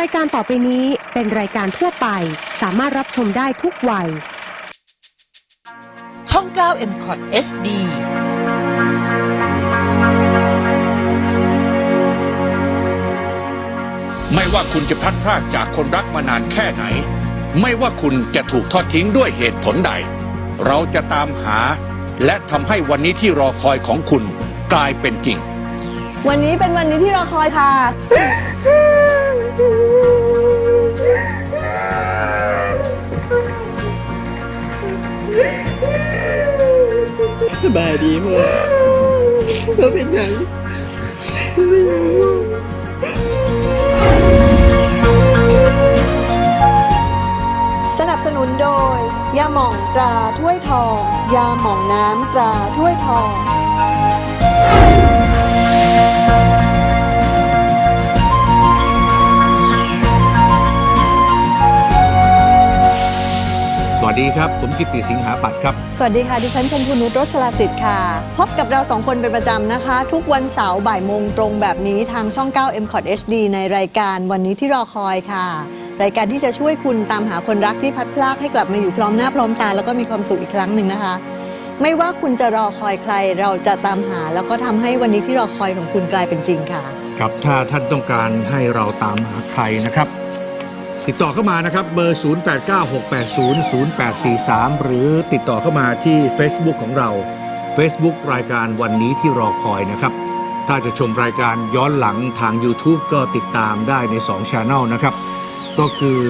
รายการต่อไปนี้เป็นรายการทั่วไป สามารถรับชมได้ทุกวัย ช่อง 9 m c o t HD ไม่ว่าคุณจะพลัดพรากจากคนรักมานานแค่ไหน ไม่ว่าคุณจะถูกทอดทิ้งด้วยเหตุผลใด เราจะตามหา และทำให้วันนี้ที่รอคอยของคุณกลายเป็นจริง วันนี้เป็นวันนี้ที่เราคอยค่ะ สบายดีพ่อเขาเป็นไงสนับสนุนโดย ยาหม่องตราถ้วยทอง ยาหม่องน้ำตราถ้วยทอง วัสดีครับ ผมกิตติสิงหาปัตย์ครับ สวัสดีค่ะ ดิฉันชมพูนุชรสลาสิทธิ์ค่ะ พบกับเราสองคนเป็นประจำนะคะ ทุกวันเสาร์บ่ายโมงตรงแบบนี้ทางช่อง 9 m c o t HD ในรายการวันนี้ที่รอคอยค่ะ รายการที่จะช่วยคุณตามหาคนรักที่พัดพลากให้กลับมาอยู่พร้อมหน้าพร้อมตาแล้วก็มีความสุขอีกครั้งหนึ่งนะคะ ไม่ว่าคุณจะรอคอยใครเราจะตามหา แล้วก็ทำให้วันนี้ที่รอคอยของคุณกลายเป็นจริงค่ะ ครับ ถ้าท่านต้องการให้เราตามหาใครนะครับ ติดต่อเข้ามานะครับเบอร์ 0896800843 หรือติดต่อเข้ามาที่ Facebook ของเรา Facebook รายการวันนี้ที่รอคอยนะครับ ถ้าจะชมรายการย้อนหลังทาง YouTube ก็ติดตามได้ใน2 Channel นะครับ ก็คือ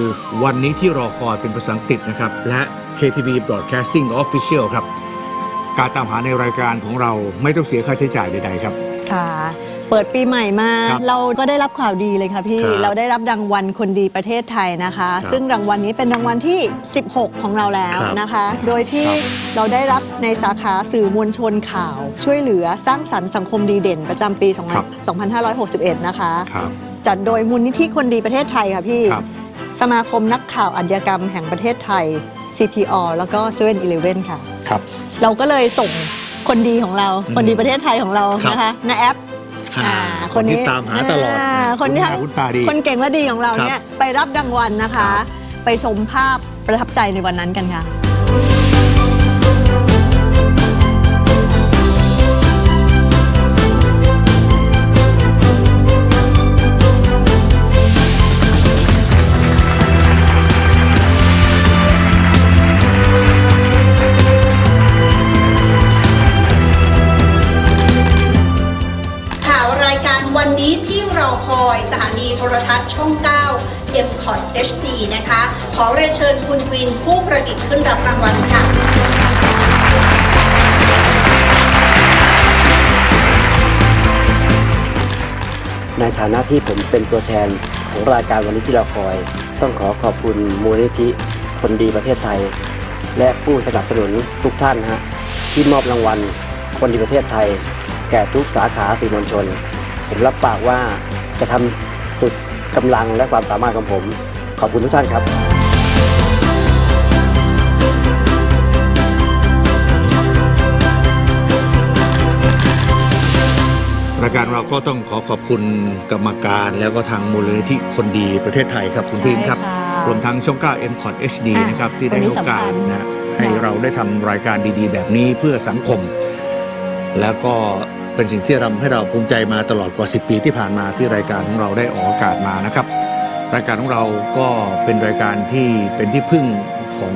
วันนี้ที่รอคอยเป็นภาษาอังกฤษนะครับ และ KTV Broadcasting Official ครับ การตามหาในรายการของเราไม่ต้องเสียค่าใช้จ่ายใดๆครับ ค่ะ เปิดปีใหม่มา ครับเราก็ได้รับข่าวดีเลยค่ะพี่ ครับเราได้รับรางวัลคนดีประเทศไทยนะคะ ครับซึ่งรางวัลนี้เป็นรางวัลที่ 16 ของเราแล้วครับนะคะ โดยที่ครับเราได้รับในสาขาสื่อมวลชนข่าว ช่วยเหลือสร้างสรรค์สังคมดีเด่นประจำปีครับ 2561 นะคะ ครับ จัดโดยมูลนิธิคนดีประเทศไทยค่ะพี่ ครับ สมาคมนักข่าวอาชญากรรมแห่งประเทศไทย CPO แล้วก็7 e เ e ่ e ค่ะ ครับ เราก็เลยส่งคนดีของเรา คนดีประเทศไทยของเราครับนะคะนาแอป อ่าอ่าคนที่ตามหาตลอดาคนที่คุ้นหน้าคุ้นตาดี คนเก่งและดีของเราครับเนี่ยไปรับรางวัลนะคะครับไปชมภาพประทับใจในวันนั้นกันค่ะ 9 m c o t HD นะคะ ขอเรียนเชิญคุณวินผู้ประดิษฐ์ขึ้นรับรางวัลค่ะในฐานะที่ผมเป็นตัวแทนของรายการวันนี้ที่เราคอย ต้องขอขอบคุณมูลนิธิคนดีประเทศไทย และผู้สนับสนุนทุกท่านฮะที่มอบรางวัลคนดีประเทศไทย แก่ทุกสาขาสื่อมวลชน ผมรับปากว่าจะทำสุด กำลังและความสามารถของผม ขอบคุณทุกท่านครับรายการเราก็ต้องขอขอบคุณกรรมการแล้วก็ทางมูลนิธิคนดีประเทศไทยครับคุณใช่พิมพ์ครับค่ะรวมทั้งช่อง 9 m c o t HD อะนะครับที่ได้วันนี้โอกาสสำคัญนะให้เราได้ทำรายการดีๆ แบบนี้เพื่อสังคม แล้วก็ เป็นสิ่งที่ทำให้เราภูมิใจมาตลอดกว่า 10 ปีที่ผ่านมาที่รายการของเราได้ออกอากาศมานะครับ รายการของเราก็เป็นรายการที่เป็นที่พึ่งของ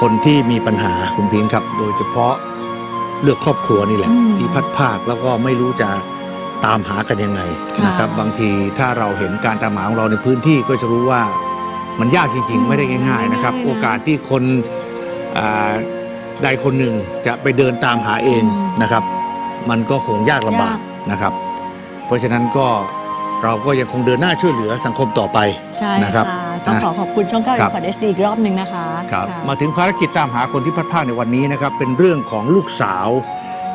คนที่มีปัญหาคุณพิงค์ครับ โดยเฉพาะเลือกครอบครัวนี่แหละอืมที่พัดภาคแล้วก็ไม่รู้จะตามหากันยังไงค่ะนะครับ บางทีถ้าเราเห็นการตามหาของเราในพื้นที่ก็จะรู้ว่ามันยากจริง ๆ ไม่ได้ง่าย ๆ นะครับไม่ง่ายนะโอกาสที่คนอ่าใดคนหนึ่งจะไปเดินตามหาเองนะครับ มันก็คงยากลำบากยาก นะครับ เพราะฉะนั้นก็เราก็ยังคงเดินหน้าช่วยเหลือสังคมต่อไปใช่นะครับค่ะต้องขอขอบคุณช่อง9ครั m บ c o t HD อีกรอบหนึ่งนะคะครับค่ะ มาถึงภารกิจตามหาคนที่พลัดพรากในวันนี้นะครับเป็นเรื่องของลูกสาว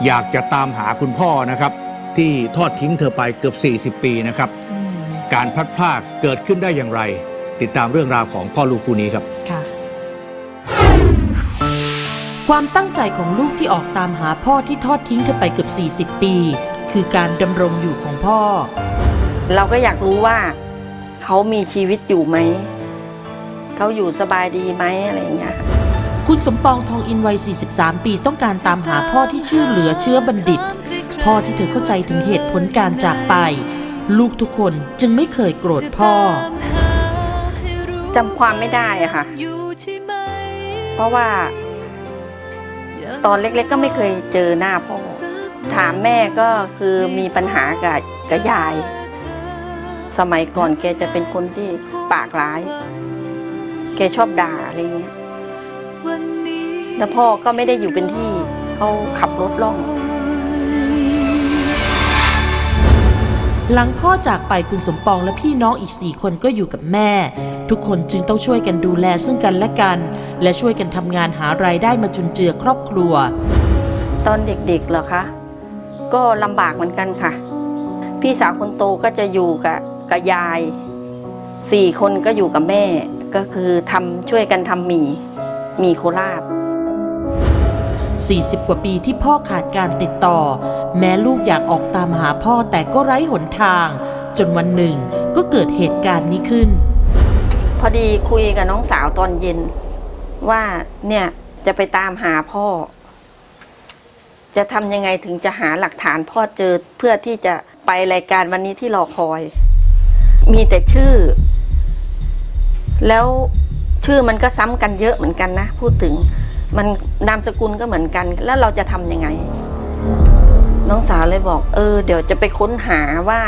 อยากจะตามหาคุณพ่อนะครับ ที่ทอดทิ้งเธอไปเกือบ 40 ปีนะครับ อืมการพลัดพรากเกิดขึ้นได้อย่างไร ติดตามเรื่องราวของพ่อลูกคู่นี้ครับ ค่ะ ความตั้งใจของลูกที่ออกตามหาพ่อที่ทอดทิ้งเธอไปเกือบ 40 ปี คือการดำรงอยู่ของพ่อ เราก็อยากรู้ว่า เขามีชีวิตอยู่ไหม เขาอยู่สบายดีไหมอะไรอย่างเงี้ยคุณสมปองทองอินวัย 43 ปีต้องการตามหาพ่อที่ชื่อเหลือเชื้อบัณฑิต พ่อที่เธอเข้าใจถึงเหตุผลการจากไป ลูกทุกคนจึงไม่เคยโกรธพ่อจำความไม่ได้อะค่ะ เพราะว่า ตอนเล็กๆก็ไม่เคยเจอหน้าพ่อ ถามแม่ก็คือมีปัญหากับกับยาย สมัยก่อนแกจะเป็นคนที่ปากร้าย แกชอบด่าอะไรเงี้ยแล้วพ่อก็ไม่ได้อยู่เป็นที่เขาขับรถล่อง หลังพ่อจากไปคุณสมปองและพี่น้องอีกสี่คนก็อยู่กับแม่ ทุกคนจึงต้องช่วยกันดูแลซึ่งกันและกัน และช่วยกันทำงานหารายได้มาจุนเจือครอบครัว ตอนเด็กๆเหรอคะ ก็ลำบากเหมือนกันค่ะ พี่สาวคนโตก็จะอยู่กับกับยายสี่คนก็อยู่กับแม่ ก็คือทำช่วยกันทำหมี่หมี่โคราช 40 กว่าปีที่พ่อขาดการติดต่อ แม้ลูกอยากออกตามหาพ่อแต่ก็ไร้หนทาง จนวันหนึ่งก็เกิดเหตุการณ์นี้ขึ้น พอดีคุยกับน้องสาวตอนเย็น ว่าเนี่ยจะไปตามหาพ่อ จะทำยังไงถึงจะหาหลักฐานพ่อเจอเพื่อที่จะไปรายการวันนี้ที่รอคอย มีแต่ชื่อ แล้วชื่อมันก็ซ้ำกันเยอะเหมือนกันนะ พูดถึง มันนามสกุลก็เหมือนกัน แล้วเราจะทำยังไง น้องสาวเลยบอก เออ เดี๋ยวจะไปค้นหาว่า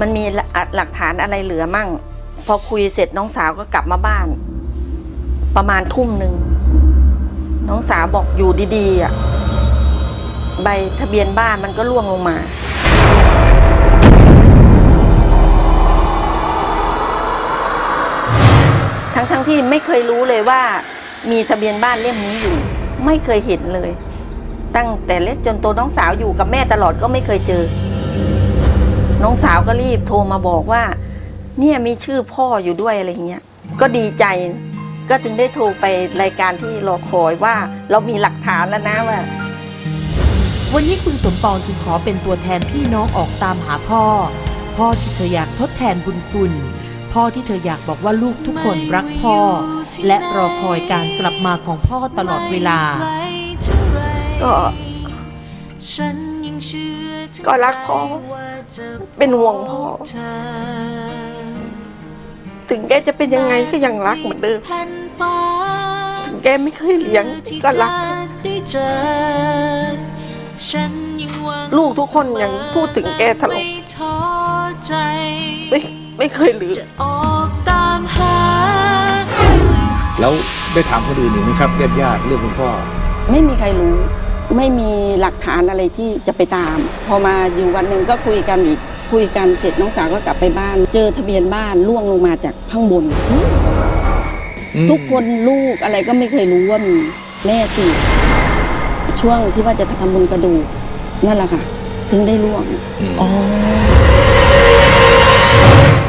มันมีหลักฐานอะไรเหลือมั่ง พอคุยเสร็จน้องสาวก็กลับมาบ้าน ประมาณทุ่มหนึ่งน้องสาวบอกอยู่ดีๆอะใบทะเบียนบ้านมันก็ล่วงลงมา ทั้งๆทที่ไม่เคยรู้เลยว่า มีทะเบียนบ้านเล่มนี้อยู่ ไม่เคยเห็นเลย ตั้งแต่เล็กจนโตน้องสาวอยู่กับแม่ตลอดก็ไม่เคยเจอ น้องสาวก็รีบโทรมาบอกว่า เนี่ยมีชื่อพ่ออยู่ด้วยอะไรเงี้ยก็ดีใจ ก็ถึงได้โทรไปรายการที่รอคอยว่า เรามีหลักฐานแล้วนะว่าวันนี้คุณสมปองจึงขอเป็นตัวแทนพี่น้องออกตามหาพ่อ พ่อที่เธออยากทดแทนบุญคุณ พ่อที่เธออยากบอกว่าลูกทุกคนรักพ่อ และรอคอยการกลับมาของพ่อตลอดเวลา ก็ก็รักพ่อ เป็นห่วงพ่อ ถึงแกจะเป็นยังไงก็ยังรักเหมือนเดิม ถึงแกไม่เคยเลี้ยงก็รัก ลูกทุกคนยังพูดถึงแกตลอดไม่ไม่เคยลืม แล้วได้ถามคนอื่นอีกไหมครับญาติญาติๆเรื่องคุณพ่อ ไม่มีใครรู้ ไม่มีหลักฐานอะไรที่จะไปตาม พอมาอยู่วันหนึ่งก็คุยกันอีก คุยกันเสร็จน้องสาวก็กลับไปบ้าน เจอทะเบียนบ้านล่วงลงมาจากข้างบน ทุกคนลูกอะไรก็ไม่เคยรู้ว่ามีแม่สี่ช่วงที่ว่าจะทำบุญกระดูกนั่นแหละค่ะ ถึงได้ล่วง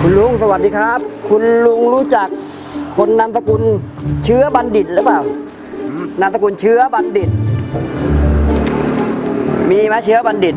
คุณลุงสวัสดีครับ คุณลุงรู้จักคนนามสกุล เชื้อบัณฑิตหรือเปล่านามสกุลเชื้อบัณฑิต มีไหมเชื้อบัณฑิต